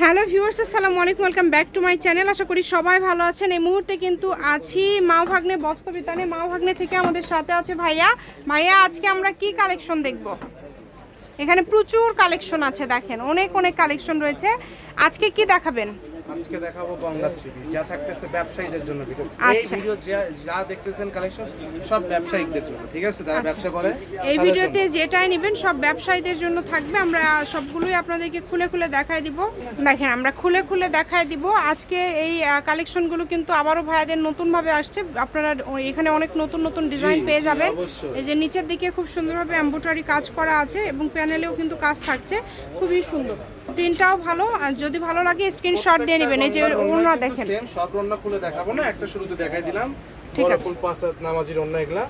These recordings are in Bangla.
হ্যালো ভিউয়ার্স, আসসালামু আলাইকুম, welcome back to my channel. আশা করি সবাই ভালো আছেন। এই মুহূর্তে কিন্তু আছি মাও ভাগ্নে বস্তবিতানে মাও ভাগ্নে থেকে আমাদের সাথে আছে ভাইয়া। ভাইয়া, আজকে আমরা কি কালেকশন দেখব? এখানে প্রচুর কালেকশন আছে, দেখেন। অনেক অনেক কালেকশন রয়েছে। আজকে কি দেখাবেন? আজকে দেখাবো গঙ্গা থ্রিডি যা থাকতেছে ব্যবসায়ীদের জন্য ভিডিও এই আচ্ছা। ভিডিও যা দেখতেছেন কালেকশন সব ব্যবসায়িকদের জন্য ঠিক আছে? যারা ব্যবসা করে এই ভিডিওতে যেটাই নেবেন সব ব্যবসায়ীদের জন্য থাকবে। আমরা সবগুলোই আপনাদেরকে খুলে খুলে দেখায় দিব। দেখেন আমরা খুলে খুলে দেখায় দিব। আজকে এই কালেকশনগুলো কিন্তু আবারও ভাইয়াদের নতুনভাবে আসছে। আপনারা এখানে অনেক নতুন নতুন ডিজাইন পেয়ে যাবেন। এই যে নিচের দিকে খুব সুন্দরভাবে এম্বোটারি কাজ করা আছে এবং প্যানেলেও কিন্তু কাজ থাকছে। খুবই সুন্দর। প্রিন্টটাও ভালো আর যদি ভালো লাগে স্ক্রিনশট দিয়ে নেবেন এই যে ওনা দেখেন। সব রন্না খুলে দেখাবো না একটা শুরুতে দেখাই দিলাম। ঠিক আছে। ফুল পাঁচ হাত নামাজির অন্য এগুলা।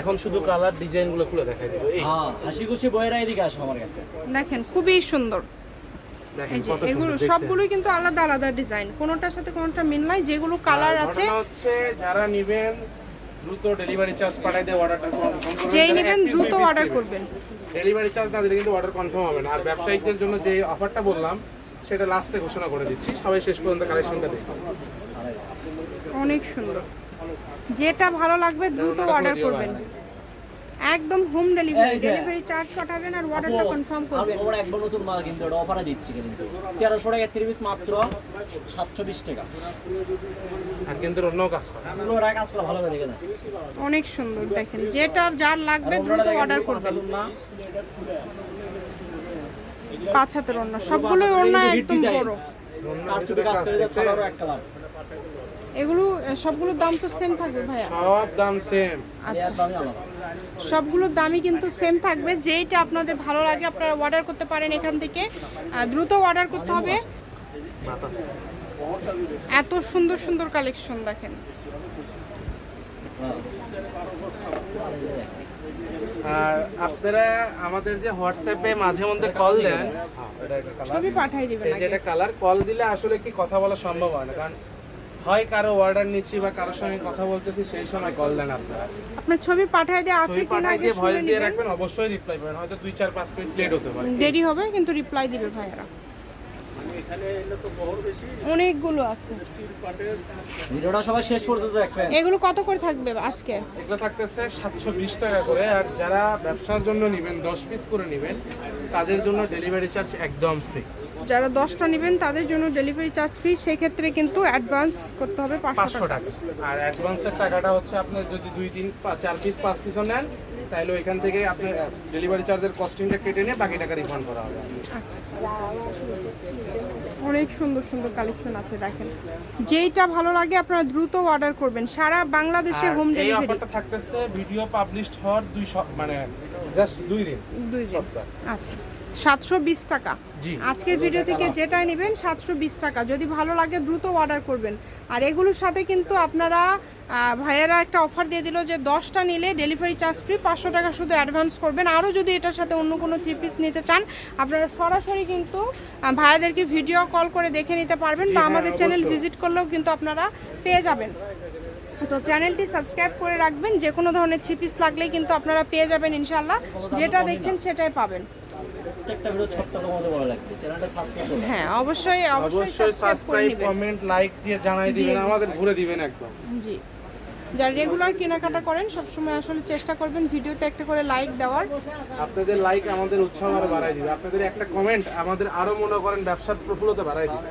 এখন শুধু কালার ডিজাইনগুলো খুলে দেখাই দিব। এই হ্যাঁ হাসি খুশি বইয়েরা এদিকে আসো আমার কাছে। দেখেন খুবই সুন্দর। এগুলো সবগুলোই কিন্তু আলাদা আলাদা ডিজাইন। কোনোটার সাথে কোনোটা মিল নাই যেগুলো কালার আছে। হচ্ছে যারা নিবেন দ্রুত ডেলিভারি চার্জ পাঠাই দিয়ে অর্ডারটা যেই নেবেন দ্রুত অর্ডার করবেন। ডেলিভারি চার্জ না দিলে কিন্তু অর্ডার কনফার্ম হবে না। আর ব্যবসায়িকদের জন্য যে অফারটা বললাম সেটা লাস্টে ঘোষণা করে দিচ্ছি। সবাই শেষ পর্যন্ত কালেকশনটা দেখুন। অনেক সুন্দর। যেটা ভালো লাগবে দ্রুত অর্ডার করবেন। একদম হোম ডেলিভারি ডেলিভারি চার্জ পাঠাবেন আর অর্ডারটা কনফার্ম করবেন। আমরা একবার নতুন মাল কিন্তু ওটা অফারে দিচ্ছি কিন্তু। তেরোশো টাকা তিরিশ পিস মাত্র সাতশো বিশ টাকা। আর কিন্তু অন্য কাজ করে। পুরো ওরা কাজ করা ভালো করে দেখে না অনেক সুন্দর দেখেন যেটা যার লাগবে দ্রুত অর্ডার করবেন। না পাঁচ হাতের অন্য সবগুলোই অন্য একদম বড়। আর চুপে কাজ করে দেয় সাদারও এক কালার এগুলো সবগুলোর দাম তো সেম থাকবে ভাইয়া। সব দাম সেম আচ্ছা। সবগুলোর দামই কিন্তু সেম থাকবে। যেইটা আপনাদের ভালো লাগে আপনারা অর্ডার করতে পারেন এখান থেকে। দ্রুত অর্ডার করতে হবে। এত সুন্দর সুন্দর কালেকশন দেখেন। আর আপনারা আমাদের যে হোয়াটসঅ্যাপে মাঝে মধ্যে কল দেন। ছবি পাঠিয়ে দিবেন যেটা কালার কল দিলে আসলে কি কথা বলা সম্ভব হয় না? কারণ হয় কারও অর্ডার নিচ্ছি বা কারোর সঙ্গে কথা বলতেছি সেই সময় কল দেন আপনারা। আপনার ছবি পাঠাই দিয়ে আছে কিনা পাঠাই আগে দিয়ে শুনে দিয়ে নেবেন। রাখবেন অবশ্যই রিপ্লাই পাবেন। হয়তো দুই চার পাঁচ মিনিট লেট হতে পারে। দেরি হবে কিন্তু রিপ্লাই দিবে ভাইয়ারা। অনেকগুলো আছে। ভিডিওটা সবাই শেষ পর্যন্ত দেখবেন। এগুলো কত করে থাকবে আজকে? এগুলো থাকতেছে সাতশো বিশ টাকা করে আর যারা ব্যবসার জন্য নেবেন দশ পিস করে নেবেন তাদের জন্য ডেলিভারি চার্জ একদম ফ্রি যারা দশটা নেবেন তাদের জন্য ডেলিভারি চার্জ ফ্রি সেক্ষেত্রে কিন্তু অ্যাডভান্স করতে হবে পাঁচশো টাকা। আর অ্যাডভান্সের টাকাটা হচ্ছে আপনার যদি দুই তিন চার পিস পাঁচ পিসও নেন তাহলে ওইখান থেকে আপনি ডেলিভারি চার্জের কস্টিংটা কেটে নিয়ে বাকি টাকা রিফান্ড করা হবে। আচ্ছা। অনেক সুন্দর সুন্দর কালেকশন আছে দেখেন। যেইটা ভালো লাগে আপনারা দ্রুত অর্ডার করবেন। সারা বাংলাদেশে হোম এই ডেলিভারি অফারটা থাকতেছে ভিডিও পাবলিশড হওয়ার দুই মানে জাস্ট দুই দিন। দুই দিন। আচ্ছা। সাতশো বিশ টাকা। আজকের ভিডিও থেকে যেটাই নেবেন সাতশো বিশ টাকা। যদি ভালো লাগে দ্রুত অর্ডার করবেন। আর এগুলোর সাথে কিন্তু আপনারা ভাইয়েরা একটা অফার দিয়ে দিল যে দশটা নিলে ডেলিভারি চার্জ ফ্রি পাঁচশো টাকা শুধু অ্যাডভান্স করবেন। আরও যদি এটার সাথে অন্য কোনো থ্রি পিস নিতে চান আপনারা সরাসরি কিন্তু ভাইয়াদেরকে ভিডিও কল করে দেখে নিতে পারবেন বা হ্যাঁ, আমাদের চ্যানেল ভিজিট করলেও কিন্তু আপনারা পেয়ে যাবেন। তো চ্যানেলটি সাবস্ক্রাইব করে রাখবেন। যে কোনো ধরনের থ্রি পিস লাগলেই কিন্তু আপনারা পেয়ে যাবেন ইনশাল্লাহ যেটা দেখছেন সেটাই পাবেন। প্রত্যেকটা ভিডিও ছোট্ট মধ্যে বলা লাগবে চ্যানেলটা সাবস্ক্রাইব করবেন হ্যাঁ অবশ্যই অবশ্যই সাবস্ক্রাইব কমেন্ট লাইক দিয়ে জানাই দিবেন আমাদের ঘুরে দিবেন একদম। জি। যারা রেগুলার কেনাকাটা করেন সবসময় আসলে চেষ্টা করবেন ভিডিওতে একটা করে লাইক দেওয়ার। আপনাদের লাইক আমাদের উৎসাহ আরও বাড়ায় দিবে। আপনাদের একটা কমেন্ট আমাদের আরও মনে করেন ব্যবসার প্রফুল্লতা বাড়ায় দিবে।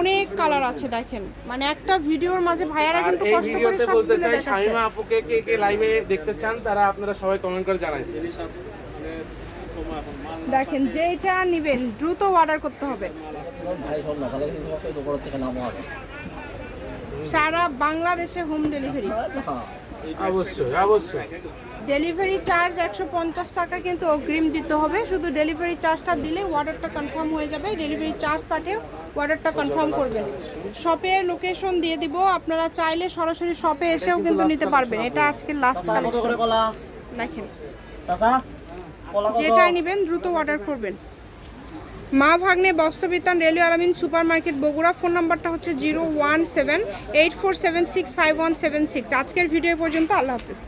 অনেক কালার আছে দেখেন। মানে একটা ভিডিওর মাঝে ভাইয়ারা কিন্তু কষ্ট করে সবগুলো চাই দেখাচ্ছে। শামিমা আপুকে কে কে লাইভে দেখতে চান তারা আপনারা সবাই কমেন্ট করে জানাই। দেখেন যেটা নেবেন দ্রুত অর্ডার করতে হবে। সারা বাংলাদেশে হোম ডেলিভারি হ্যাঁ অবশ্যই অবশ্যই। ডেলিভারি চার্জ একশো পঞ্চাশ টাকা কিন্তু অগ্রিম দিতে হবে। শুধু ডেলিভারি চার্জটা দিলে অর্ডারটা কনফার্ম হয়ে যাবে। ডেলিভারি চার্জ পাঠিয়ে অর্ডারটা কনফার্ম করবেন। শপের লোকেশন দিয়ে দিব আপনারা চাইলে সরাসরি শপে এসেও কিন্তু নিতে পারবেন। এটা আজকে লাস্ট কালেকশন দেখেন। যেটাই নেবেন দ্রুত অর্ডার করবেন। মা ভাগ্নে বস্তবিতান railway Alamin super market Bogura. Phone নাম্বারটা হচ্ছে zero one seven eight four seven six five one seven six. আজকের ভিডিও পর্যন্ত আল্লাহ হাফিজ।